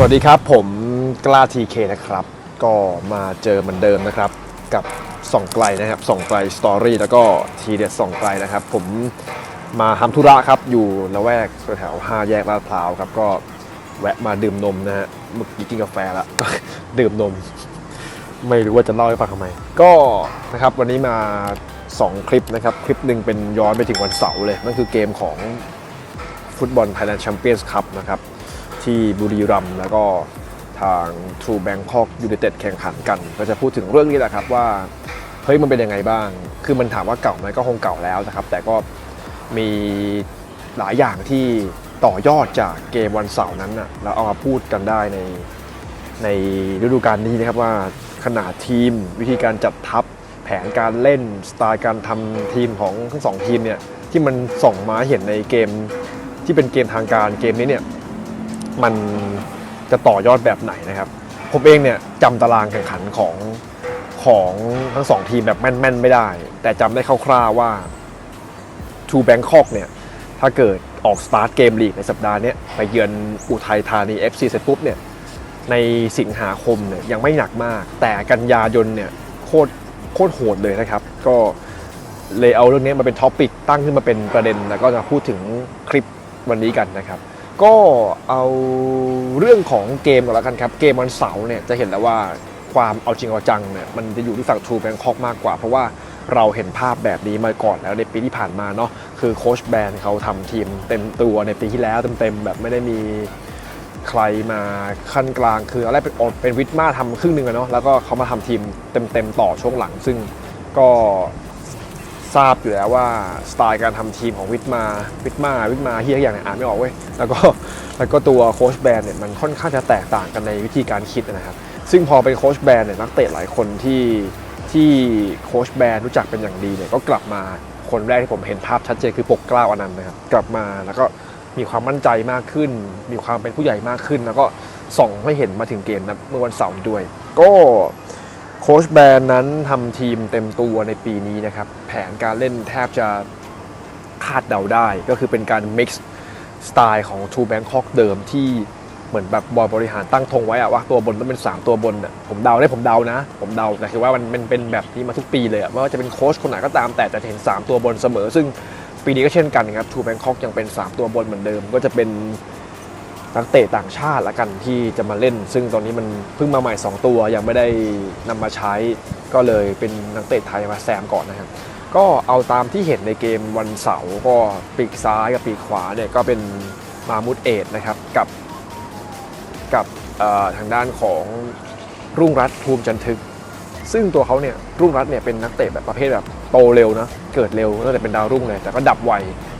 สวัสดีครับ ผมกล้าทีเคนะครับ ก็มาเจอเหมือนเดิมนะครับ กับส่องไกลนะครับส่องไกลสตอรี่แล้วก็ทีเด็ดส่องไกลนะครับ ผมมาทำธุระครับอยู่ละแวกแถวห้าแยกลาดพร้าวครับก็แวะมาดื่มนมนะฮะเมื่อกี้กินกาแฟแล้วก็ดื่มนม ไม่รู้ว่าจะเล่าให้ฟังทำไม ก็นะครับวันนี้มา 2 คลิปนะครับ คลิปหนึ่งเป็นย้อนไปถึงวันเสาร์เลยนั่นคือเกมของฟุตบอลไทยแลนด์แชมเปี้ยนส์คัพนะครับ ที่บุรีรัมย์แล้วก็ทาง True Bangkok United แข่งขันกัน ก็จะพูดถึงเรื่องนี้แหละครับว่าเฮ้ยมันเป็นยังไงบ้าง คือมันถามว่าเก่าไหมก็คงเก่าแล้วนะครับ แต่ก็มีหลายอย่างที่ต่อยอดจากเกมวันเสาร์นั้นนะแล้วเอามาพูดกันได้ในในฤดูกาลนี้นะครับว่าขนาดทีมวิธีการจัดทัพแผนการเล่นสไตล์การทำทีมของทั้งสองทีมเนี่ยที่มันส่งมาเห็นในเกมที่เป็นเกมทางการเกมนี้เนี่ย มันจะต่อยอดแบบไหนนะครับผมเองเนี่ยจำตารางแข่งขันของของทั้งสองทีมแบบแม่นๆไม่ได้ แต่จำได้คร่าวๆว่าทูแบงคอกเนี่ยถ้าเกิดออกสตาร์ทเกมลีกในสัปดาห์นี้ไปเยือนอุทัยธานี FC เสร็จปุ๊บเนี่ยในสิงหาคมเนี่ยยังไม่หนักมาก แต่กันยายนเนี่ยโคตรโคตรโหดเลยนะครับ ก็เลยเอาเรื่องนี้มาเป็นท็อปิกตั้งขึ้นมาเป็นประเด็น แล้วก็จะพูดถึงคลิปวันนี้กันนะครับ ก็เอาเรื่องของเกมก่อนแล้วกันครับ เกมวันเสาร์เนี่ยจะเห็นแล้วว่าความเอาจริงเอาจังเนี่ยมันจะอยู่ที่ฝั่งทูแบงคอกมากกว่า เพราะว่าเราเห็นภาพแบบนี้มาก่อนแล้วในปีที่ผ่านมาเนาะคือโค้ชแบนเขาทำทีมเต็มตัวในปีที่แล้วเต็มๆแบบไม่ได้มีใครมาขั้นกลาง คืออะไรเป็นอดเป็นวิทมาทำครึ่งหนึ่งอะเนาะแล้วก็เขามาทำทีมเต็มๆต่อช่วงหลัง ซึ่งก็ ทราบอยู่แล้วว่าสไตล์การทำทีมของวิทมาวิทมาวิทมาเฮียอย่างไหนอ่านไม่ออกเว้ยแล้วก็แล้วก็ตัวโค้ชแบนเนี่ยมันค่อนข้างจะแตกต่างกันในวิธีการคิดนะครับ ซึ่งพอเป็นโค้ชแบนเนี่ยนักเตะหลายคนที่ที่โค้ชแบนรู้จักเป็นอย่างดีเนี่ยก็กลับมาคนแรกที่ผมเห็นภาพชัดเจนคือปกกล้าวอนันต์นะครับกลับมาแล้วก็มีความมั่นใจมากขึ้น มีความเป็นผู้ใหญ่มากขึ้น แล้วก็ส่องให้เห็นมาถึงเกมนะเมื่อวันเสาร์ด้วย ก็ โค้ชแบรนด์นั้นทำทีมเต็มตัวในปีนี้นะครับ แผนการเล่นแทบจะคาดเดาได้ ก็คือเป็นการ mix สไตล์ของ True Bangkok เดิมที่เหมือนแบบบอยบริหารตั้งธงไว้อะว่าตัวบนต้องเป็น 3 ตัวบนอะผมเดาได้ผมเดานะ ผมเดาแต่คือว่ามันเป็นเป็นแบบนี้มาทุกปีเลยอะไม่ว่าจะเป็นโค้ชคนไหนก็ตามแต่จะเห็น 3 ตัวบนเสมอ ซึ่งปีนี้ก็เช่นกันครับทูแบงคอกยังเป็น 3 ตัวบนเหมือนเดิม ก็จะเป็น นักเตะต่างชาติละกันที่จะมาเล่น ซึ่งตอนนี้มันเพิ่งมาใหม่ 2 ตัวยังไม่ได้นำมาใช้ก็เลยเป็นนักเตะไทยมาแซมก่อนนะครับก็เอาตามที่เห็นในเกมวันเสาร์ก็ปีกซ้ายกับปีกขวาเนี่ยก็เป็นมามุดเอทนะครับกับกับทางด้านของรุ่งรัตน์ภูมิจันทึก ซึ่งตัวเขาเนี่ยรุ่งรัตน์เนี่ยเป็นนักเตะแบบประเภทแบบโตเร็วนะเกิดเร็วตั้งแต่เป็นดาวรุ่งเลยแต่ก็ดับไว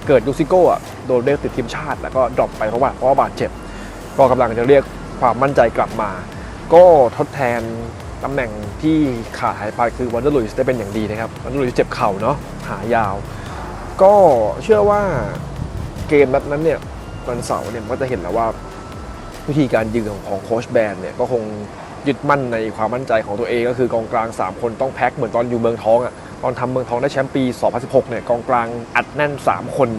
เกิดลูซิโก้อะโดนเรียกติดทีมชาติ แล้วก็ดรอปไปเพราะว่าเพราะบาดเจ็บ ก็กำลังจะเรียกความมั่นใจกลับมา ก็ทดแทนตำแหน่งที่ขาดหายไปคือวันเดอร์ลุยส์ได้เป็นอย่างดีนะครับวันเดอร์ลุยส์เจ็บเข่าเนาะหายาว ก็เชื่อว่าเกมนัดนั้นเนี่ยวันเสาร์เนี่ยมันก็จะเห็นแล้วว่าวิธีการยืนของของโค้ชแบนเนี่ยก็คงยึดมั่นในความมั่นใจของตัวเองก็คือกองกลาง 3 คนต้องแพ็คเหมือนตอนอยู่เมืองทองอะ ตอนทำเมืองทองได้แชมป์ปี 2016 เนี่ยกองกลางอัดแน่น 3 คน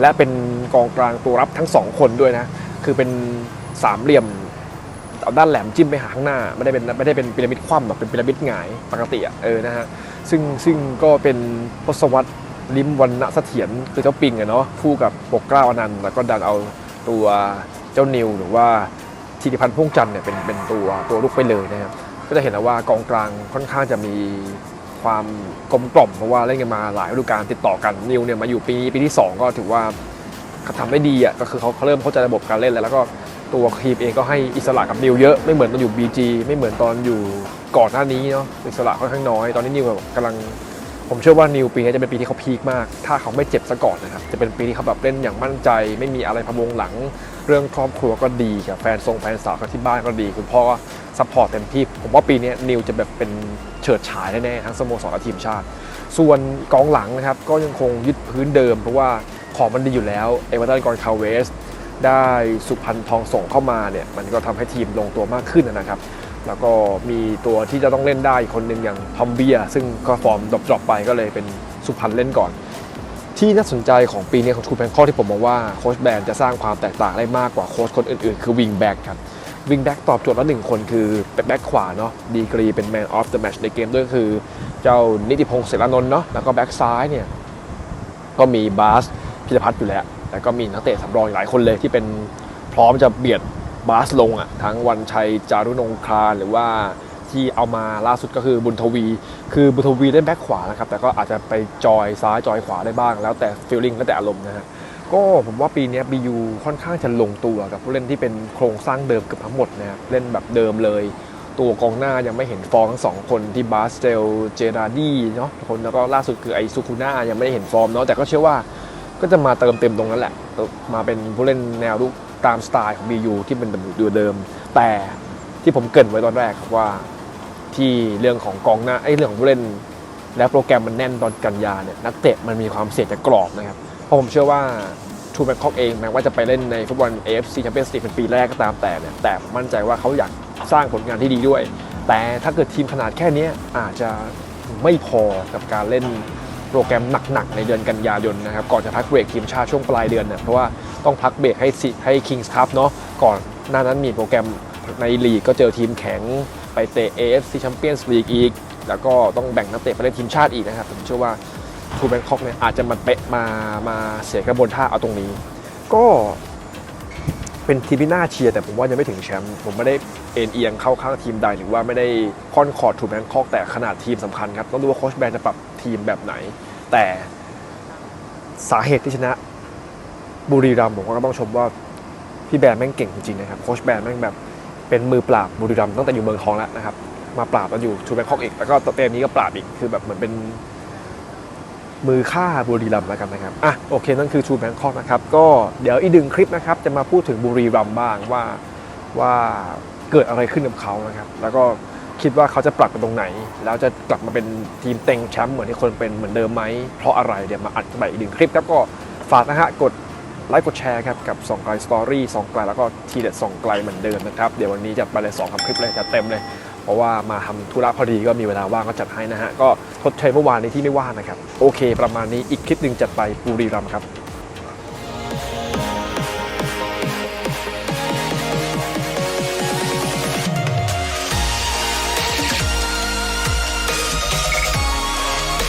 และเป็นกองกลางตัวรับทั้ง 2 คนด้วยนะ คือเป็นสามเหลี่ยมเอาด้านแหลมจิ้มไปหาข้างหน้า ไม่ได้เป็นไม่ได้เป็นพีระมิดคว่ำแบบเป็นพีระมิดหงายปกติอะเออนะฮะซึ่งซึ่งก็เป็นทศวรรษลิมวันณเสถียรคือเจ้าปิงอะเนาะคู่กับปกเกล้าอนันต์แล้วก็ดันเอาตัวเจ้านิวหรือว่าธีรพันธ์พ่งจันทร์เนี่ยเป็นเป็นตัวตัวลุกไปเลยนะครับก็จะเห็นแล้วว่ากองกลางค่อนข้างจะมี ความกลมกล่อมเพราะว่าเล่นกันมาหลายฤดูกาลติดต่อกันนิวเนี่ยมาอยู่ปีนี้ปีที่ 2 ก็ถือว่าเขาทำได้ดีอะก็คือเขาเขาเริ่มเข้าใจระบบการเล่นแล้วแล้วก็ตัวทีมเองก็ให้อิสระกับนิวเยอะไม่เหมือนตอนอยู่ BG ไม่เหมือนตอนอยู่ก่อนหน้านี้เนาะอิสระค่อนข้างน้อย ตอนนี้นิวแบบกำลัง ผมเชื่อว่านิวปีนี้จะเป็นปีที่เขาพีคมาก ถ้าเขาไม่เจ็บซะก่อนนะครับ จะเป็นปีที่เขาแบบเล่นอย่างมั่นใจ ไม่มีอะไรพะวงหลัง เรื่องครอบครัวก็ดีกับแฟนทรงแฟนสาวกับที่บ้านก็ดี คุณพ่อก็ซัพพอร์ตเต็มที่ ผมว่าปีนี้นิวจะแบบเป็นเฉิดฉายแน่ๆทั้งสโมสรและทีมชาติ ส่วนกองหลังนะครับก็ยังคงยึดพื้นเดิม เพราะว่าของมันดีอยู่แล้ว เอเวอร์ตันกอนคาเวสได้สุพรรณทองส่งเข้ามาเนี่ยมันก็ทำให้ทีมลงตัวมากขึ้นนะครับ แล้วก็มีตัวที่จะต้องเล่นได้อีกคนหนึ่งอย่างทอมเบีย ซึ่งก็ฟอร์มดรอปไปก็เลยเป็นสุพรรณเล่นก่อน ที่น่าสนใจของปีนี้ของทูแพงคอที่ผมมองว่าโค้ชแบนจะสร้างความแตกต่างได้มากกว่าโค้ชคนอื่นๆ คือวิงแบ็กครับวิงแบ็กตอบโจทย์ละหนึ่งคนคือเป็นแบ็กขวาเนาะดีกรีเป็นแมนออฟเดอะแมตช์ในเกมด้วยคือ เจ้านิติพงศ์เสรานนท์เนาะแล้วก็แบ็กซ้ายเนี่ยก็มีบาสพิรพัฒน์อยู่แล้วแล้วก็มีนักเตะสำรองอหลายคนเลยที่เป็นพร้อมจะเบียด บาสลงอะทั้งวันชัยจารุนงคลานหรือว่าที่เอามาล่าสุดก็คือบุญทวี คือบุญทวีเล่นแบ็คขวานะครับ แต่ก็อาจจะไปจอยซ้ายจอยขวาได้บ้าง แล้วแต่ฟีลลิ่งแล้วแต่อารมณ์นะฮะก็ผมว่าปีนี้บียูค่อนข้างจะลงตัวกับผู้เล่นที่เป็นโครงสร้างเดิมเกือบทั้งหมดนะครับเล่นแบบเดิมเลย ตัวกองหน้ายังไม่เห็นฟอร์มทั้งสองคนที่บาสเตลเจราดีเนาะคนแล้วก็ล่าสุดคือไอซูคูน่ายังไม่ได้เห็นฟอร์มเนาะแต่ก็เชื่อว่าก็จะมาเติมเต็มตรงนั้นแหละ มาเป็นผู้เล่นแนวลุก ตามสไตล์ของ BU ที่เป็นแบบดูเดิม แต่ที่ผมเกรินไว้ตอนแรกครับว่าที่เรื่องของกองหน้าไอ้เรื่องของผู้เล่น และโปรแกรมมันแน่นตอนกันยาเนี่ยนักเตะมันมีความเสี่ยงจะกรอบนะครับ เพราะผมเชื่อว่าทูแบงคอกเองแม้ว่าจะไปเล่นในฟุตบอล AFC Champions League เป็นปีแรกก็ตามแต่เนี่ยแต่มั่นใจว่าเขาอยากสร้างผลงานที่ดีด้วย แต่ถ้าเกิดทีมขนาดแค่นี้อาจจะไม่พอกับการเล่น โปรแกรมหนักๆ ในเดือนกันยายนนะครับ ก่อนจะพักเบรกทีมชาติช่วงปลายเดือนเนี่ยเพราะว่าต้องพักเบรกให้สิให้ Kings Cup เนาะก่อนหน้านั้นมีโปรแกรมในลีกก็เจอทีมแข็งไปเตะ AFC Champions League อีก แล้วก็ต้องแบ่งนักเตะไปเล่นทีมชาติอีกนะครับ ผมเชื่อว่าทูแบงคอกเนี่ยอาจจะมาเปะมามาเสียกระบวนท่าเอาตรงนี้ ก็เป็นทีมที่น่าเชียร์แต่ผมว่ายังไม่ถึงแชมป์ผมไม่ได้เอ็นเอียงเข้าข้างทีมใดหรือว่าไม่ได้ค่อนคอร์ดทูแบงคอกแต่ขนาดทีมสำคัญครับ ต้องดูว่าโค้ชแบนจะปรับ ทีมแบบไหน แต่สาเหตุที่ชนะบุรีรัมย์ผมก็ต้องชมว่าพี่แบนแม่งเก่งจริงๆนะครับโค้ชแบนแม่งแบบเป็นมือปราบบุรีรัมย์ตั้งแต่อยู่เมืองทองแล้วนะครับ มาปราบแล้วอยู่ทูแบงคอกอีกแล้วก็เตมนี้ก็ปราบอีกคือแบบเหมือนเป็นมือฆ่าบุรีรัมย์แล้วกันนะครับ อะโอเคนั่นคือทูแบงคอกนะครับ ก็เดี๋ยวอีกหนึ่งคลิปนะครับ จะมาพูดถึงบุรีรัมย์บ้างว่าว่าเกิดอะไรขึ้นกับเขานะครับ แล้วก็ คิดว่าเขาจะปรับกันตรงไหน แล้วจะกลับมาเป็นทีมเต็งแชมป์เหมือนที่คนเป็นเหมือนเดิมไหม เพราะอะไรเดี๋ยวมาอัดใหม่อีกหนึ่งคลิปครับก็ฝากนะฮะกดไลค์กดแชร์ครับกับสองไกลสตอรี่สองไกลแล้วก็ทีเด็ดสองไกลเหมือนเดิมนะครับเดี๋ยววันนี้จัดไปเลยสองคำคลิปเลยจัดเต็มเลย เพราะว่ามาทำธุระพอดีก็มีเวลาว่างก็จัดให้นะฮะก็ทดเชยเมื่อวานในที่ไม่ว่างนะครับโอเค ประมาณนี้อีกคลิปหนึ่งจัดไปบุรีรัมครับ